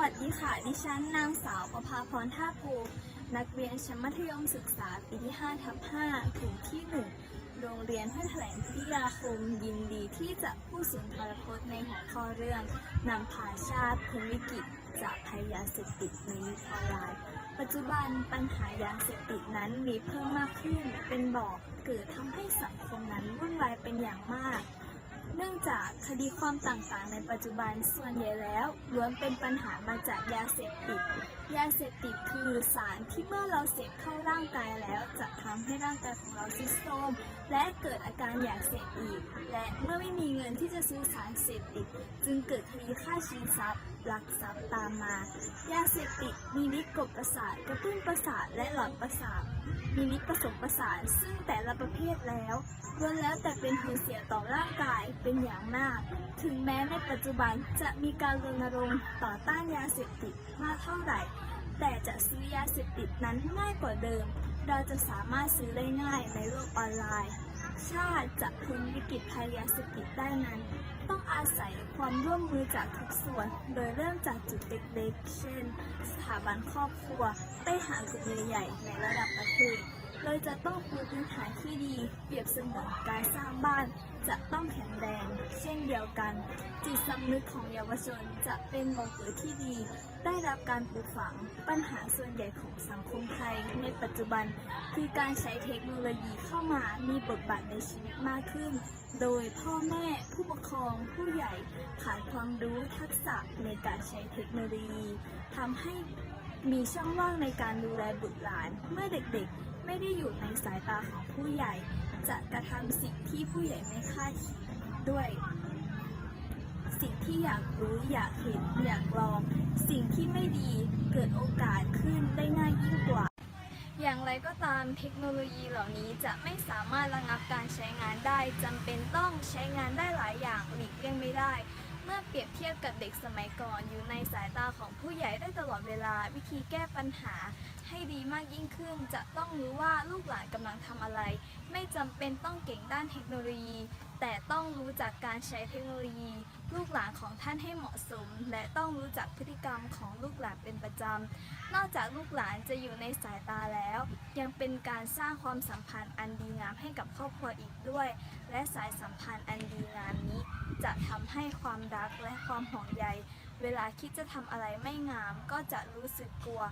วัสดีค่ะ ดิฉันนางสาวประภาพรท่าภูนักเรียนชั้นมัธยมศึกษาปีที่5ทับ5ถึงที่ 1 โรงเรียนห้วยแถลงพิยาคมยินดีที่จะผู้สุนทรพจน์ในหัวข้อเรื่องนำพาชาติพ้นวิกฤตจากภัยยาเสพติดในยุคออนไลน์ ปัจจุบันปัญหายาเสพติดนั้นมีเพิ่มมากขึ้นเป็นบอกเกิดทำให้สังคมนั้นวุ่นวายเป็นอย่างมาก เนื่องจากคดีความต่างๆ ในปัจจุบันส่วนใหญ่แล้วล้วนเป็นปัญหามาจากยาเสพติด ยาเสพติดคือสารที่เมื่อเราเสพเข้าร่างกายแล้ว จะทำให้ร่างกายของเราทรุดโทรมและเกิดอาการอยากเสพอีก และเมื่อไม่มีเงินที่จะซื้อสารเสพติด จึงเกิดคดีฆ่าชิงทรัพย์ลักทรัพย์ตามมา ยาเสพติดมีฤทธิ์กดประสาทกระตุ้นประสาทและหลอนประสาทมีฤทธิ์ผสมประสานซึ่งแต่ละประเภทแล้วล้วนแล้วแต่เป็นผลเสียต่อร่างกายเป็นอย่างมาก ถึงแม้ในปัจจุบันจะมีการรณรงค์ต่อต้านยาเสพติดมากเท่าไหร่ แต่จะซื้อยาเสพติดนั้นง่ายกว่าเดิม เราจะสามารถซื้อได้ง่ายในโลกออนไลน์ ชาติจะพ้นวิกฤตภัยยาเสพติดได้นั้น ต้องอาศัยความร่วมมือจากทุกส่วน โดยเริ่มจากจุดเล็กๆ เช่น สถาบันครอบครัว ไปหาจุดใหญ่ๆในระดับประเทศ เราจะต้องปูพื้นฐานที่ดี เปรียบเสมือนการสร้างบ้าน จะต้องแข็งแรง เช่นเดียวกัน จิตสำนึกของเยาวชนจะเป็นบ่อเกิดที่ดี ได้รับการปลูกฝัง ปัญหาส่วนใหญ่ของสังคมไทย ในปัจจุบัน คือการใช้เทคโนโลยีเข้ามามีบทบาทในชีวิตมากขึ้น โดยพ่อแม่ผู้ปกครองผู้ใหญ่ขาดความรู้ทักษะในการใช้เทคโนโลยีทำให้มีช่องว่างในการดูแลบุตรหลานเมื่อเด็กๆ ไม่ได้อยู่ในสายตาของผู้ใหญ่ จะกระทำสิ่งที่ผู้ใหญ่ไม่คาดคิดด้วย สิ่งที่อยากรู้อยากเห็นอยากลอง สิ่งที่ไม่ดีเกิดโอกาสขึ้นได้ง่ายยิ่งกว่า อย่างไรก็ตามเทคโนโลยีเหล่านี้จะไม่สามารถระงับการใช้งานได้จำเป็นต้องใช้งานได้หลายอย่างหลีกเลี่ยงไม่ได้ มื่อเปรียบเทียบกับเด็กสมัยก่อนอยู่ในสายตาของผู้ใหญ่ได้ตลอดเวลาวิธีแก้ปัญหา ให้ดีมากยิ่งขึ้น จะต้องรู้ว่าลูกหลานกำลังทำอะไร ไม่จำเป็นต้องเก่งด้านเทคโนโลยี แต่ต้องรู้จักการใช้เทคโนโลยี ลูกหลานของท่านให้เหมาะสม และต้องรู้จักพฤติกรรมของลูกหลานเป็นประจำนอกจากลูกหลานจะอยู่ในสายตาแล้ว ยังเป็นการสร้างความสัมพันธ์อันดีงามให้กับครอบครัวอีกด้วย และสายสัมพันธ์อันดีงามนี้ จะทำให้ความรักและความห่วงใย เวลาคิดจะทำอะไรไม่งาม ก็จะรู้สึกกลัว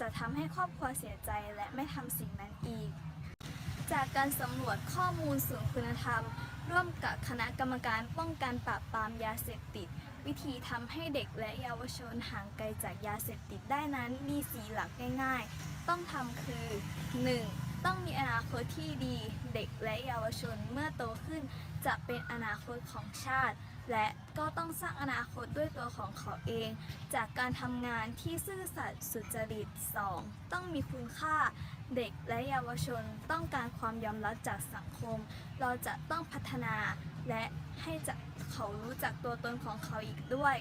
จะทำให้ครอบครัวเสียใจและไม่ทำสิ่งนั้นอีก จากการสำรวจข้อมูลศูนย์คุณธรรม ร่วมกับคณะกรรมการป้องกันปราบปรามยาเสพติด วิธีทำให้เด็กและเยาวชนห่างไกลจากยาเสพติดได้นั้นมีสีหลักง่าย ๆ ต้องทำคือ 1. ต้องมีอนาคตที่ดีเด็กและเยาวชนเมื่อโตขึ้น จะเป็นอนาคตของชาติ และก็ต้องสร้างอนาคตด้วยตัวของเขาเอง จากการทำงานที่ซื่อสัตย์สุจริต 2. ต้องมีคุณค่าเด็กและเยาวชนต้องการความยอมรับจากสังคม เราจะต้องพัฒนาและให้เขารู้จักตัวตนของเขาอีกด้วย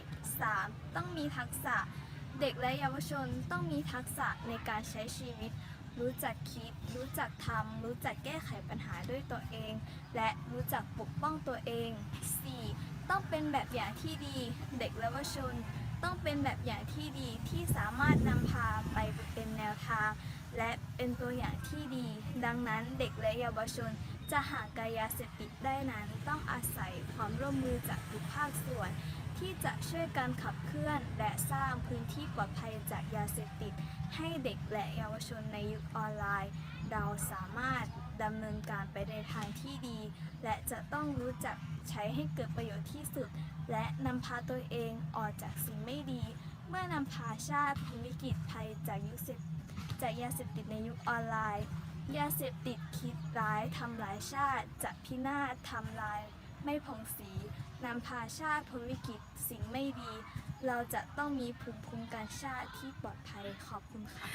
3. ต้องมีทักษะ เด็กและเยาวชนต้องมีทักษะในการใช้ชีวิต รู้จักคิด รู้จักทำ รู้จักแก้ไขปัญหาด้วยตัวเอง และรู้จักปกป้องตัวเอง 4. ต้องเป็นแบบอย่างที่ดี เด็กและเยาวชน ต้องเป็นแบบอย่างที่ดีที่สามารถนำพาไปเป็นแนวทาง และเป็นตัวอย่างที่ดี ดังนั้นเด็กและเยาวชนจะห่างไกลยาเสพติดได้นั้น ต้องอาศัยความร่วมมือจากทุกภาคส่วน ที่จะช่วยการขับเคลื่อน และสร้างพื้นที่ปลอดภัยจากยาเสพติด ให้เด็กและเยาวชนในยุคออนไลน์ เราสามารถดำเนินการไปในทางที่ดี และจะต้องรู้จักใช้ให้เกิดประโยชน์ที่สุด และนำพาตัวเองออกจากสิ่งไม่ดี เมื่อนำพาชาติพ้นวิกฤตภัยจากยุคเสพจากยาเสพติดในยุคออนไลน์ ยาเสพติดคิดร้ายทำลายชาติจะพินาศทำลาย ไม่ผ่องสีนำพาชาติพ้นวิกฤตสิ่งไม่ดี เราจะต้องมีภูมิคุ้มกันชาติที่ปลอดภัยขอบคุณค่ะ